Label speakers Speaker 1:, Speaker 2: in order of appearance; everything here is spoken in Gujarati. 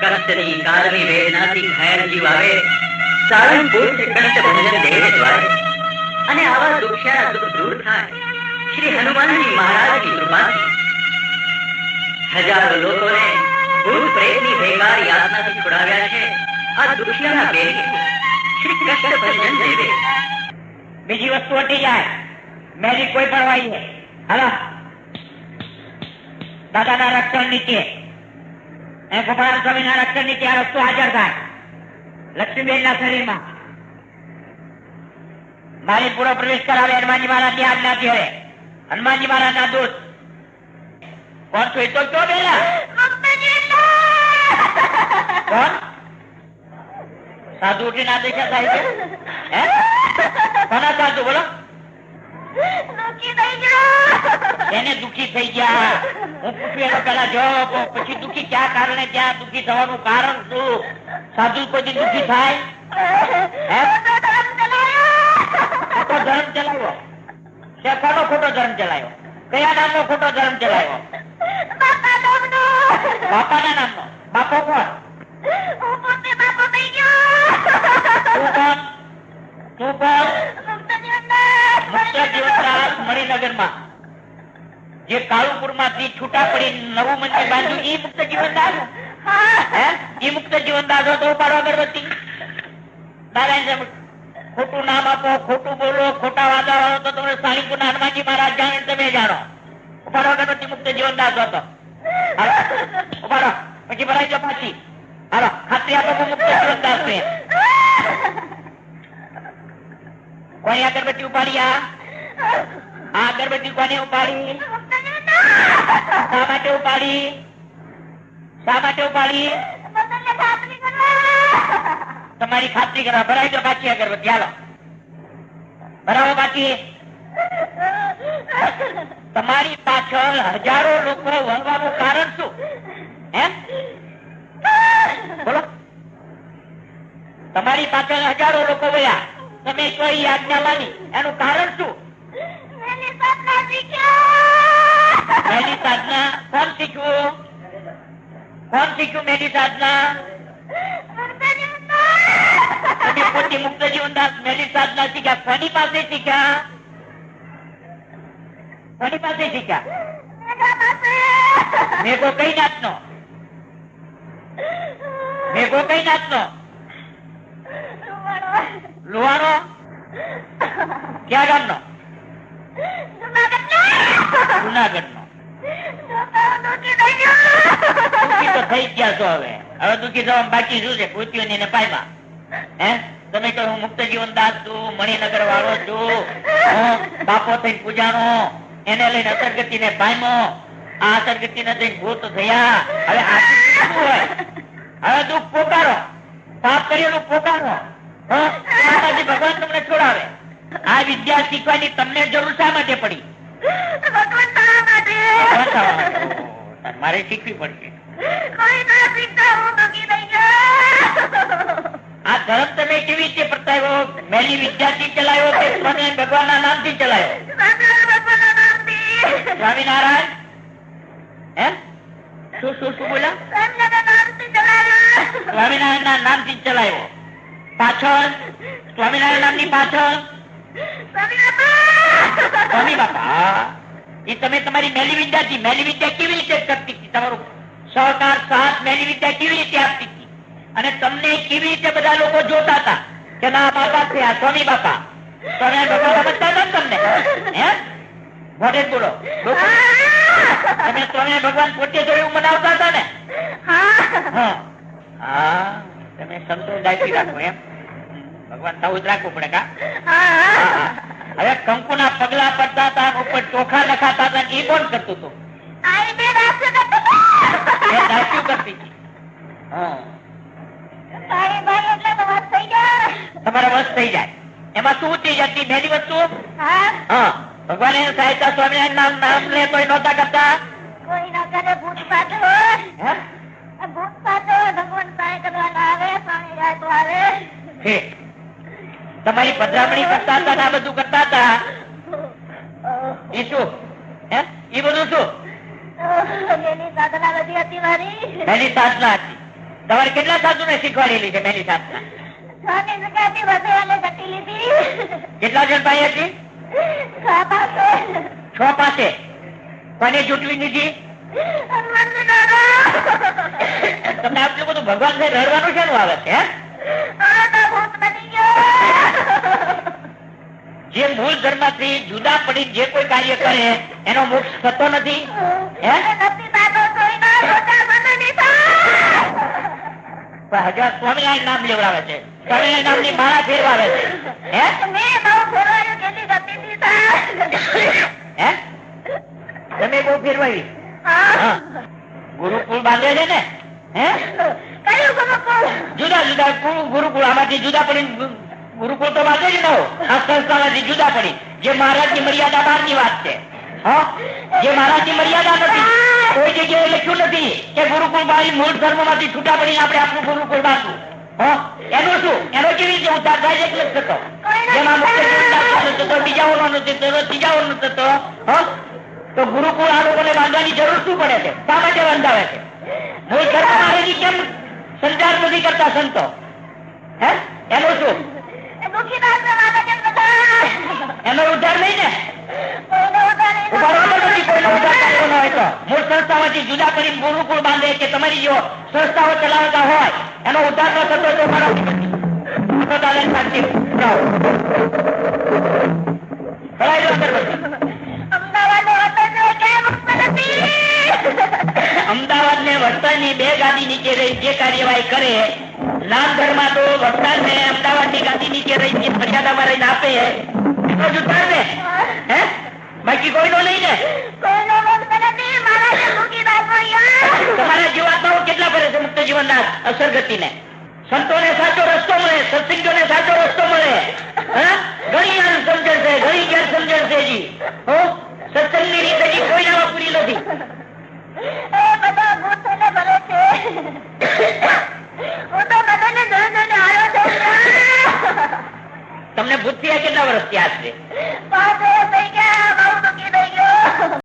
Speaker 1: કષ્ટની કારમી વેદનાથી ઘાયલ જીવ આવે સાળંગપુર છે કષ્ટ ભંજન દેવ દ્વારે અને આવા દુખ્યા દુઃખ દૂર થાય શ્રી હનુમાનજી મહારાજની કૃપાથી હજારો લોકોને ભૂત પ્રેતની ભેગાર યાતનાથી છોડાવ્યા છે આ દુખ્યાના બેની શ્રી કૃષ્ણ ભજન દેવે
Speaker 2: બીજી વસ્તુ હટી જાય. મેરી કોઈ પરવાહી નહીં હાલો. દાદાના રક્ષણ નીચે. એ ગોપાલ સ્વામીના રક્ષણ નીચે આ વસ્તુ હાજર થાય. લક્ષ્મીબેનના શરીરમાં. મારી પૂરો પ્રવેશ કરાવે હનુમાનજી મહારાજની આજ્ઞાથી હવે હનુમાનજી મહારાજના દૂત. કોણ છું એ તો કયો બેલા. કોણ? સાધુ ઉઠીને આ દેખ્યા સાહેબ હે? કોના સાધુ? બોલો. એને દુખી થઈ ગયા. હું પૂછું એનો પેલા જવાબ આપો. પછી દુખી ક્યાં કારણે ક્યાં દુખી થવાનું કારણ શું? સાધુ કોઈ દુઃખી થાય? ખોટો ધર્મ ચલાવ્યો. શેખાનો ખોટો ધર્મ ચલાવ્યો. કયા નામનો ખોટો ધર્મ ચલાવ્યો? બાપાના નામનો. બાપો કોણ? તું કોણ? જીવનરાજ મણિનગરમાં. જે કાળુપુરમાંથી છૂટા પડી નવું મંદિર બાંધ્યું એ મુક્ત જીવન દાદો એ મુક્ત જીવન દાદો તો ઉપાડો અગરબત્તી નારાયણ ખોટું નામ આપો, ખોટું બોલો, ખોટા વાદા વાળો તો તમે સાણીપુર હનુમાનજી મહારાજ જાણે તમે જાણો. ઉપાડો અગરબત્તી મુક્ત જીવનદાસ હતો. ઉપાડો પછી ભરાઈ જાઓ પાછી. હાલો, ખાતરી આપો મુક્ત જીવન દાસ છે કોઈ અગરબત્તી ઉપાડી આ? અગરબત્તી કોને ઉપાડી? શા માટે ઉપાડી? શા માટે ઉપાડી? તમારી ખાતરી કરવા. ભરાઈ દો બાકી અગરબત્તી હાલો. ભરાવો બાકી. તમારી પાછળ હજારો લોકો વળવાનું કારણ શું? એમ? બોલો. તમારી પાછળ હજારો લોકો વયા તમે કોઈ આજ્ઞા માની એનું કારણ શું? મેલી સાધના કોણ શીખવું કોણ શીખ્યું મેલી સાધના તમે પોતે મુક્ત જીવનદાસ મેલી સાધના શીખ્યા કોની પાસે શીખ્યા કોની પાસે શીખ્યા મેઘો કઈ નાચનો મેઘો કઈ નાચનો લુહાણો ક્યાં ગામનો જુનાગઢ નો થઈ ગયા છો હવે. હવે દુઃખી થવા બાકી શું છે? પૂછ્યું ને પાયમાં. હે? તમે કહો હું મુક્ત જીવન દાસ છું, મણિનગર વાળો છું. બાપો થઈને પૂજાનો, એને લઈને અસરગતિ ને પાયમો. આ અસરગતિ ને થઈને ભૂત થયા. હવે શું હોય? હવે દુઃખ પોકારો. પાપ કરેલું પોકારો. હં? ભગવાન તમને છોડાવે. આ વિદ્યા શીખવાની તમને જરૂર શા માટે પડી? ભગવાન. મારે શીખવી પડશે. આ ધર્મ તમે કેવી રીતે પ્રતાવ્યો મેલી વિદ્યાથી ચલાવ્યો કે મને ભગવાન ના નામથી ચલાવ્યો? સ્વામિનારાયણ? હે શું શું શું બોલ્યા? સ્વામિનારાયણ ના નામથી ચલાવ્યો. પાછળ? સ્વામિનારાયણ નામની પાછળ? સ્વામી બાપા. એ તમે તમારી મેલી વિદ્યાથી મેલી વિદ્યા કેવી રીતે કરતી હતી? તમારું સહકાર સાથ મેલી વિદ્યા કેવી રીતે આપતી હતી? અને તમને કેવી રીતે બધા લોકો જોતા હતા કે ના બાપા છે આ સ્વામી બાપા? તમે ભગવાન સમજતા હતા તમને? હે? મોઢે બોલો. તમે સ્વામી ભગવાન પોતે જોયું મનાવતા હતા ને? હા. તમે દાખવી રાખો એમ. ભગવાન થવું જ રાખવું પડે કા. હવે પગલા એ કોણ કરતું હતું એ દાસ્યું કરતી હતી. હા. તમારા વશ થઈ જાય. એમાં શું થઈ જતી મેલી વસ્તુ? હા. ભગવાન એને સહાયતા સ્વામિનારાયણ નામ નામ લે કોઈ નહોતા કરતા.
Speaker 3: કોઈ ના કરે ભૂત પાછો ભૂત પાછો ભગવાન સહાય કરવાના આવે સ્વામી જાય આવે
Speaker 2: તમારી પધરામણી કરતા હતા આ બધું કરતા હતા? એ શું? હે? એ બધું શું?
Speaker 3: એની સાધના બધી હતી મારી.
Speaker 2: એની સાધના હતી. તમારે કેટલા સાધુને શીખવાડેલી છે મેલી સાધના? કેટલા જણ પાસે હતી?
Speaker 3: છ પાસે.
Speaker 2: છ કોને ચૂંટવી દીધી? તમને આટલું બધું ભગવાન ને રડવાનું છે આવે છે જે ધર્મથી જુદા પડી જે કોઈ કાર્ય કરે એનો મોક્ષ થતો નથી? હજાર સ્વામિનારાયણ નામ લેવડાવે છે. સ્વામિનારાયણ નામની માળા ફેરવાવે છે. હે? હે? તમે બહુ ફેરવાવી ગુરુકુળ બાંધે છે ને? હે? જુદા જુદા કુળ- ગુરુકુળ આમાંથી જુદા પડી ગુરુકુળ તો વાંચે જ ન હો. આ સંસ્થામાંથી જુદા પડી. જે મહારાજની મર્યાદા બહારની વાત છે. જે જે મહારાજની મર્યાદા નથી. કોઈ જગ્યાએ લખ્યું નથી કે ગુરુકુળ બાળી મૂળ ધર્મમાંથી છૂટા પડીને આપણે આપણું ગુરુકુળ બાંધવું એનું કેવી રીતે ઉદ્ધાર થાય છે? થતો જેમાં થતો બીજાઓનો થતો તો ગુરુકુળ આ લોકોને બાંધવાની જરૂર શું પડે છે? શા માટે બંધાવે છે? મૂળ ધર્મ રહેલી કેમ સંચાર નથી કરતા સંતો? હે? એનું શું? એનો ઉદ્ધાર નહીં ને?
Speaker 3: કોઈને ઉધારી
Speaker 2: ઉભારવાનો નથી કોઈનો ઉદ્ધાર કરવો ન હોય તો. મૂળ સંસ્થામાંથી જુદા કરીને ગુરુકુળ બાંધે કે તમારી જો સંસ્થાઓ ચલાવતા હોય એનો ઉદ્ધાર ન થતો તો મારો શાંતિ. જાઓ. ભરાઈ લો અંદર બધું.
Speaker 3: અમદાવાદ
Speaker 2: ને વડતાલની બે ગાડી નીચે રહી જે કાર્યવાહી કરે નામ ધર્મા તો વરસાદ ને અમદાવાદની ગાદી નીચે રહી મર્યાદામાં રહીને આપે એનો જ ને હે? બાકી કોઈનો નહીં ને?
Speaker 3: જે
Speaker 2: તમારા જીવાત્માઓ કેટલા ભરે છે મુક્ત જીવનના અસરગતિ ને સંતોને સાચો રસ્તો મળે સત્સંગોને સાચો રસ્તો મળે. હા? ઘણી વાર સમજણ છે ઘણી ગેર સમજણ છે જી હો? સત્સંગની રીત કોઈ કોઈનામાં પૂરી નથી.
Speaker 3: બધા ભૂત ભરે છે.
Speaker 2: તમને ભૂત કેટલા વર્ષ થયા છે?